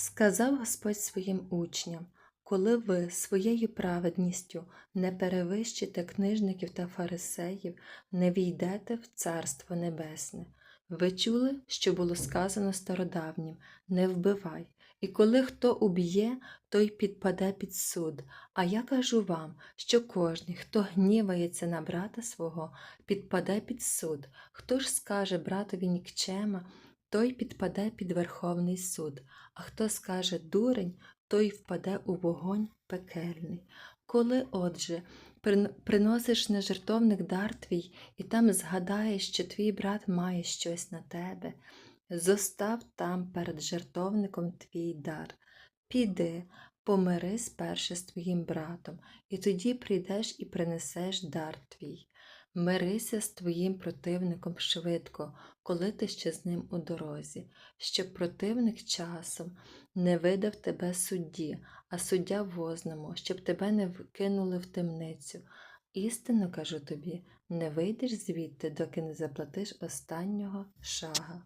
Сказав Господь своїм учням, коли ви своєю праведністю не перевищите книжників та фарисеїв, не війдете в Царство Небесне. Ви чули, що було сказано стародавнім не вбивай, і коли хто уб'є, той підпаде під суд. А я кажу вам, що кожний, хто гнівається на брата свого, підпаде під суд. Хто ж скаже братові нікчема, той підпаде під Верховний суд, а хто скаже дурень, той впаде у вогонь пекельний. Коли, отже, приносиш на жертовник дар твій, і там згадаєш, що твій брат має щось на тебе, зостав там перед жертовником твій дар. Піди, помирись перше з твоїм братом, і тоді прийдеш і принесеш дар твій. Мирися з твоїм противником швидко, коли ти ще з ним у дорозі, щоб противник часом не видав тебе судді, а суддя возному, щоб тебе не вкинули в темницю. Істинно кажу тобі, не вийдеш звідти, доки не заплатиш останнього шага.